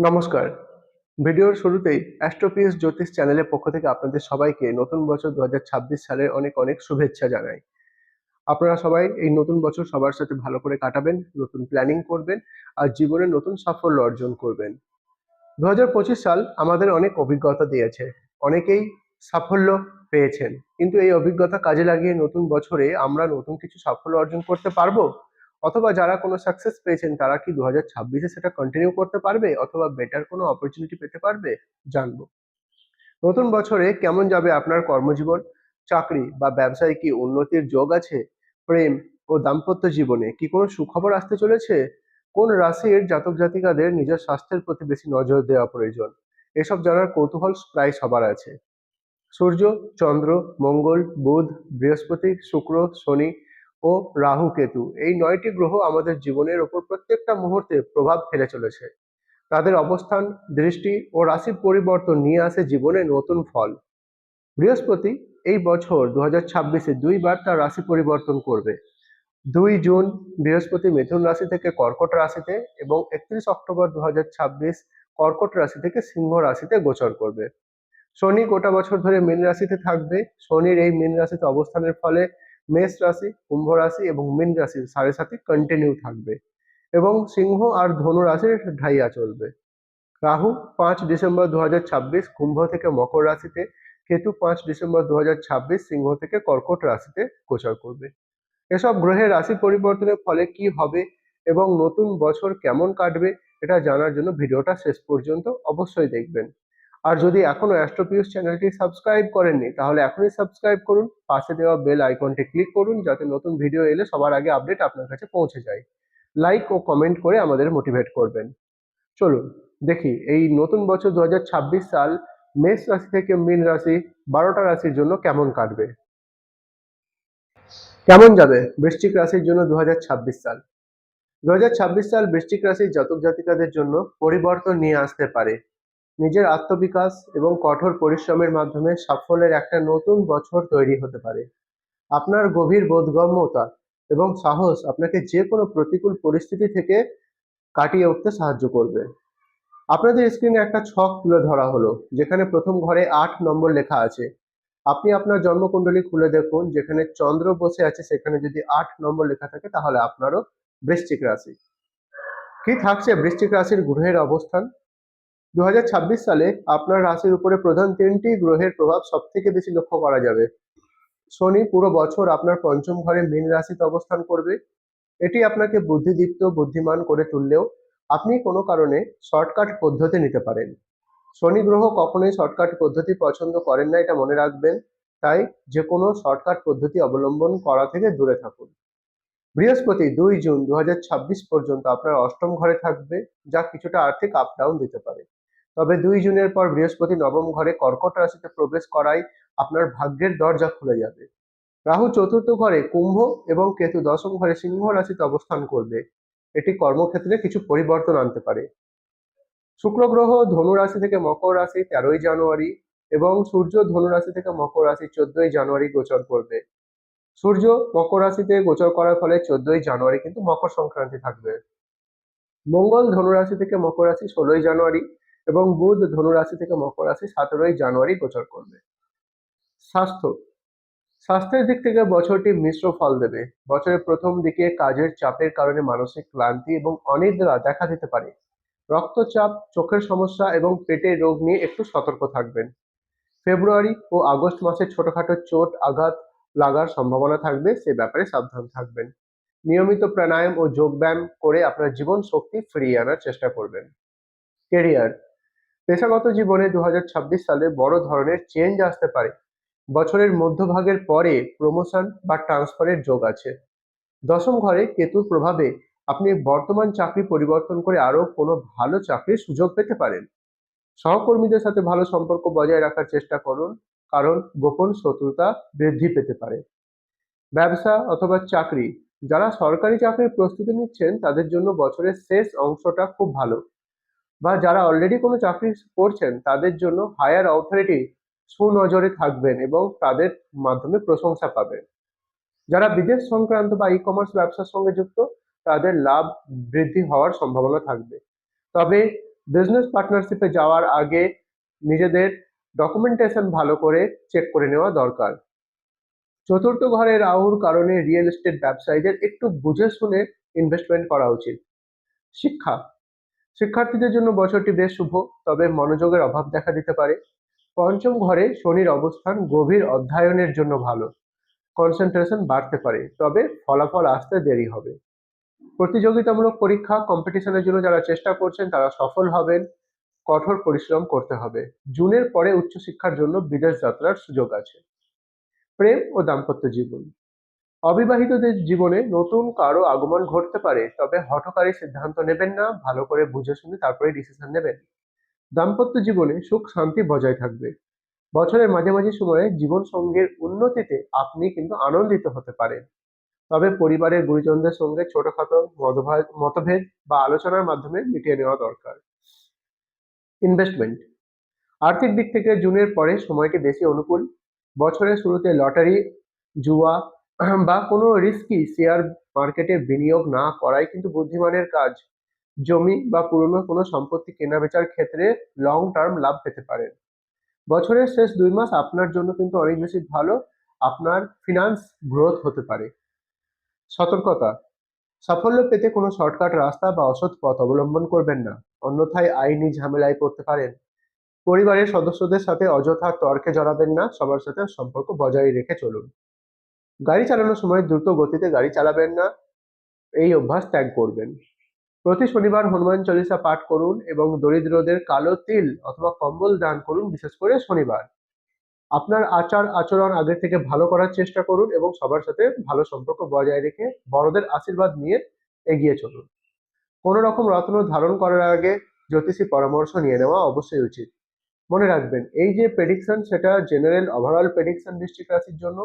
নমস্কার। ভিডিওর শুরুতেই অ্যাস্ট্রোপিএস জ্যোতিষ চ্যানেলের পক্ষ থেকে আপনাদের সবাইকে নতুন বছর দু হাজার ছাব্বিশ সালের অনেক অনেক শুভেচ্ছা জানাই। আপনারা সবাই এই নতুন বছর সবার সাথে ভালো করে কাটাবেন, নতুন প্ল্যানিং করবেন আর জীবনে নতুন সাফল্য অর্জন করবেন। দু হাজার পঁচিশ সাল আমাদের অনেক অভিজ্ঞতা দিয়েছে। অনেকেই সাফল্য পেয়েছেন। কিন্তু এই অভিজ্ঞতা কাজে লাগিয়ে নতুন বছরে আমরা নতুন কিছু সাফল্য অর্জন করতে পারব? অথবা যারা কোনো সাকসেস পেয়েছেন, তারা কি দু হাজার সেটা কন্টিনিউ করতে পারবে অথবা বেটার কোনো অপরচুনিটি পেতে পারবে? জানব। নতুন বছরে কেমন যাবে আপনার কর্মজীবন? চাকরি বা ব্যবসায় কি উন্নতির যোগ আছে? প্রেম ও দাম্পত্য জীবনে কি কোনো সুখবর আসতে চলেছে? কোন রাশির জাতক জাতিকাদের নিজের স্বাস্থ্যের প্রতি বেশি নজর দেওয়া প্রয়োজন? এসব জানার কৌতূহল প্রায় সবার আছে। সূর্য, চন্দ্র, মঙ্গল, বুধ, বৃহস্পতি, শুক্র, শনি ও রাহু কেতু। এই নয়টি গ্রহ আমাদের জীবনের ওপর প্রত্যেকটা মুহূর্তে প্রভাব ফেলে চলেছে। তাদের অবস্থান, দৃষ্টি ও রাশি পরিবর্তন নিয়ে আসে জীবনে নতুন ফল। বৃহস্পতি এই বছর দু হাজার ছাব্বিশে দুইবার তার রাশি পরিবর্তন করবে। দুই জুন বৃহস্পতি মিথুন রাশি থেকে কর্কট রাশিতে এবং একত্রিশ অক্টোবর দু হাজার ছাব্বিশ কর্কট রাশি থেকে সিংহ রাশিতে গোচর করবে। শনি গোটা বছর ধরে মীন রাশিতে থাকবে। শনির এই মীন রাশিতে অবস্থানের ফলে মেষ রাশি, কুম্ভ রাশি এবং মীন রাশির সাড়ে সাথে কন্টিনিউ থাকবে এবং সিংহ আর ধনু রাশির ঢাইয়া চলবে। রাহু পাঁচ ডিসেম্বর দু কুম্ভ থেকে মকর রাশিতে, কেতু পাঁচ ডিসেম্বর দু হাজার ছাব্বিশ, সিংহ থেকে কর্কট রাশিতে গোচর করবে। এসব গ্রহের রাশি পরিবর্তনের ফলে কি হবে এবং নতুন বছর কেমন কাটবে, এটা জানার জন্য ভিডিওটা শেষ পর্যন্ত অবশ্যই দেখবেন। আর যদি এখনও অ্যাস্ট্রোপিউস চ্যানেলটি সাবস্ক্রাইব করেননি, তাহলে এখনই সাবস্ক্রাইব করুন। পাশে দেওয়া বেল আইকনটি ক্লিক করুন, যাতে নতুন ভিডিও এলে সবার আগে আপডেট আপনার কাছে পৌঁছে যায়। লাইক ও কমেন্ট করে আমাদের মোটিভেট করবেন। চলুন, দেখি, এই নতুন বছর দু হাজার ছাব্বিশ সাল মেষ রাশি থেকে মীন রাশি, বারোটা রাশির জন্য কেমন কাটবে? কেমন যাবে বৃশ্চিক রাশির জন্য দু হাজার ছাব্বিশ সাল? দু হাজার ছাব্বিশ সাল বৃশ্চিক রাশির জাতক জাতিকাদের জন্য পরিবর্তন নিয়ে আসতে পারে। নিজের আত্মবিকাশ এবং কঠোর পরিশ্রমের মাধ্যমে সাফল্যের একটা নতুন বছর তৈরি হতে পারে। আপনার গভীর বোধগম্যতা এবং সাহস আপনাকে যে কোনো প্রতিকূল পরিস্থিতি থেকে কাটিয়ে উঠতে সাহায্য করবে। আপনাদের স্ক্রিনে একটা ছক তুলে ধরা হলো, যেখানে প্রথম ঘরে আট নম্বর লেখা আছে। আপনি আপনার জন্মকুণ্ডলী খুলে দেখুন, যেখানে চন্দ্র বসে আছে, সেখানে যদি আট নম্বর লেখা থাকে, তাহলে আপনারও বৃশ্চিক রাশি। কি থাকছে বৃশ্চিক রাশির গ্রহের অবস্থান? দু হাজার ছাব্বিশ সালে আপনার রাশির উপরে প্রধান তিনটি গ্রহের প্রভাব সব থেকে বেশি লক্ষ্য করা যাবে। শনি পুরো বছর আপনার পঞ্চম ঘরে মীন রাশিতে অবস্থান করবে। এটি আপনাকে বুদ্ধিদীপ্ত, বুদ্ধিমান করে তুললেও আপনি কোনো কারণে শর্টকাট পদ্ধতি নিতে পারেন। শনি গ্রহ কখনোই শর্টকাট পদ্ধতি পছন্দ করেন না, এটা মনে রাখবেন। তাই যে কোনো শর্টকাট পদ্ধতি অবলম্বন করা থেকে দূরে থাকুন। বৃহস্পতি দুই জুন দু হাজার ছাব্বিশ পর্যন্ত আপনার অষ্টম ঘরে থাকবে, যা কিছুটা আর্থিক আপ ডাউন দিতে পারে। তবে দুই জুনের পর বৃহস্পতি নবম ঘরে কর্কট রাশিতে প্রবেশ করায় আপনার ভাগ্যের দরজা খুলে যাবে। রাহু চতুর্থ ঘরে কুম্ভ এবং কেতু দশম ঘরে সিংহ রাশিতে অবস্থান করবে। এটি কর্মক্ষেত্রে কিছু পরিবর্তন আনতে পারে। শুক্র গ্রহ ধনু রাশি থেকে মকর রাশি তেরোই জানুয়ারি এবং সূর্য ধনু রাশি থেকে মকর রাশি চোদ্দই জানুয়ারি গোচর করবে। সূর্য মকর রাশিতে গোচর করার ফলে চোদ্দই জানুয়ারি কিন্তু মকর সংক্রান্তি থাকবে। মঙ্গল ধনুরাশি থেকে মকর রাশি ষোলোই জানুয়ারি এবং বুধ ধনুরাশি থেকে মকর রাশি সতেরোই জানুয়ারি গোচর করবে। স্বাস্থ্য। স্বাস্থ্যের দিক থেকে বছরটি মিশ্র ফল দেবে। বছরের প্রথম দিকে কাজের চাপের কারণে মানসিক ক্লান্তি এবং অনিদ্রা দেখা দিতে পারে। রক্তচাপ, চোখের সমস্যা এবং পেটের রোগ নিয়ে একটু সতর্ক থাকবেন। ফেব্রুয়ারি ও আগস্ট মাসে ছোটখাটো চোট, আঘাত লাগার সম্ভাবনা থাকবে, সে ব্যাপারে সাবধান থাকবেন। নিয়মিত প্রাণায়াম ও যোগব্যায়াম করে আপনার জীবন শক্তি ফিরিয়ে আনার চেষ্টা করবেন। কেরিয়ার। পেশাগত জীবনে দু হাজার ছাব্বিশ সালে বড় ধরনের চেঞ্জ আসতে পারে। বছরের মধ্যভাগের পরে প্রমোশন বা ট্রান্সফারের যোগ আছে। দশম ঘরে কেতুর প্রভাবে আপনি বর্তমান চাকরি পরিবর্তন করে আরও কোনো ভালো চাকরির সুযোগ পেতে পারেন। সহকর্মীদের সাথে ভালো সম্পর্ক বজায় রাখার চেষ্টা করুন, কারণ গোপন শত্রুতা বৃদ্ধি পেতে পারে। ব্যবসা অথবা চাকরি, যারা সরকারি চাকরির প্রস্তুতি নিচ্ছেন, তাদের জন্য বছরের শেষ অংশটা খুব ভালো। বা যারা অলরেডি কোনো চাকরি করছেন, তাদের জন্য হায়ার অথরিটি সুনজরে থাকবেন এবং তাদের মাধ্যমে প্রশংসা পাবেন। যারা বিদেশ সংক্রান্ত বা ই কমার্স ব্যবসার সঙ্গে যুক্ত, তাদের লাভ বৃদ্ধি হওয়ার সম্ভাবনা থাকবে। তবে বিজনেস পার্টনারশিপে যাওয়ার আগে নিজেদের ডকুমেন্টেশন ভালো করে চেক করে নেওয়া দরকার। চতুর্থ ঘরে রাহুর কারণে রিয়েল এস্টেট ব্যবসায়ীদের একটু বুঝে শুনে ইনভেস্টমেন্ট করা উচিত। শিক্ষা শিক্ষার্থীদের জন্য বছরটি বেশ শুভ, তবে মনোযোগের অভাব দেখা দিতে পারে। পঞ্চম ঘরে শনির অবস্থান গভীর অধ্যয়নের জন্য ভালো। কনসেন্ট্রেশন বাড়তে পারে, তবে ফলাফল আসতে দেরি হবে। প্রতিযোগিতামূলক পরীক্ষা কম্পিটিশনের জন্য যারা চেষ্টা করছেন, তারা সফল হবেন। কঠোর পরিশ্রম করতে হবে। জুনের পরে উচ্চশিক্ষার জন্য বিদেশ যাত্রার সুযোগ আছে। প্রেম ও দাম্পত্য জীবন। অবিবাহিতদের জীবনে নতুন কারও আগমন ঘটতে পারে, তবে হঠকারী সিদ্ধান্ত নেবেন না, ভালো করে বুঝে শুনে তারপরে ডিসিশন নেবেন। দাম্পত্য জীবনে সুখ শান্তি বজায় থাকবে। বছরের মাঝামাঝি সময়ে জীবন সঙ্গীর উন্নতিতে আপনি কিন্তু আনন্দিত হতে পারেন। তবে পরিবারের গুরুজনদের সঙ্গে ছোটখাটো মতভা- মতভেদ বা আলোচনার মাধ্যমে মিটিয়ে নেওয়া দরকার। ইনভেস্টমেন্ট আর্থিক দিক থেকে জুনের পরে সময়টি বেশি অনুকূল। বছরের শুরুতে লটারি, জুয়া বা কোনো রিস্কি শেয়ার মার্কেটে বিনিয়োগ না করাই কিন্তু বুদ্ধিমানের কাজ। জমি বা পুরনো কোনো সম্পত্তি কেনাবেচার ক্ষেত্রে লং টার্ম লাভ পেতে পারেন বছরের শেষ দুই মাস আপনার জন্য কিন্তু অনেক বেশি ভালো। আপনার ফিনান্স গ্রোথ হতে পারে। সতর্কতা। সাফল্য পেতে কোনো শর্টকাট রাস্তা বা অসৎ পথ অবলম্বন করবেন না। অন্যথায় আইনি ঝামেলায় পড়তে পারেন। পরিবারের সদস্যদের সাথে অযথা তর্কে জড়াবেন না। সবার সাথে সম্পর্ক বজায় রেখে চলুন। গাড়ি চালানোর সময় দ্রুত গতিতে গাড়ি চালাবেন না। এই অভ্যাস ত্যাগ করবেন। প্রতি শনিবার হনুমান চল্লিশা পাঠ করুন এবং দরিদ্রদের কালো তিল অথবা কম্বল দান করুন, বিশেষ করে শনিবার। আপনার আচার আচরণ আগের থেকে ভালো করার চেষ্টা করুন এবং সবার সাথে ভালো সম্পর্ক বজায় রেখে বড়দের আশীর্বাদ নিয়ে এগিয়ে চলুন। কোনো রকম রত্ন ধারণ করার আগে জ্যোতিষী পরামর্শ নিয়ে নেওয়া অবশ্যই উচিত। মনে রাখবেন, এই যে প্রেডিকশন সেটা জেনারেল ওভারঅল প্রেডিকশন বৃশ্চিক রাশির জন্য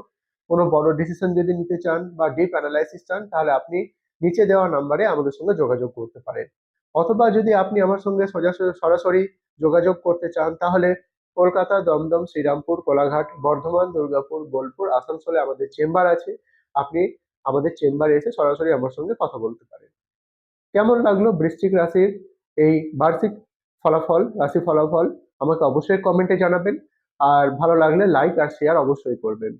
কোনো বড় ডিসিশন যদি নিতে চান বা ডিপ অ্যানালাইসিস চান, তাহলে আপনি নিচে দেওয়া নাম্বারে আমাদের সঙ্গে যোগাযোগ করতে পারেন। অথবা যদি আপনি আমার সঙ্গে সরাসরি যোগাযোগ করতে চান, তাহলে কলকাতা, দমদম, শ্রীরামপুর, কোলাঘাট, বর্ধমান, দুর্গাপুর, বোলপুর, আসানসোলে আমাদের চেম্বার আছে। আপনি আমাদের চেম্বারে এসে সরাসরি আমার সঙ্গে কথা বলতে পারেন। কেমন লাগল বৃশ্চিক রাশির এই বার্ষিক ফলাফল, রাশি ফলাফল? আমাকে অবশ্যই কমেন্টে জানাবেন। আর ভালো লাগলে লাইক আর শেয়ার অবশ্যই করবেন।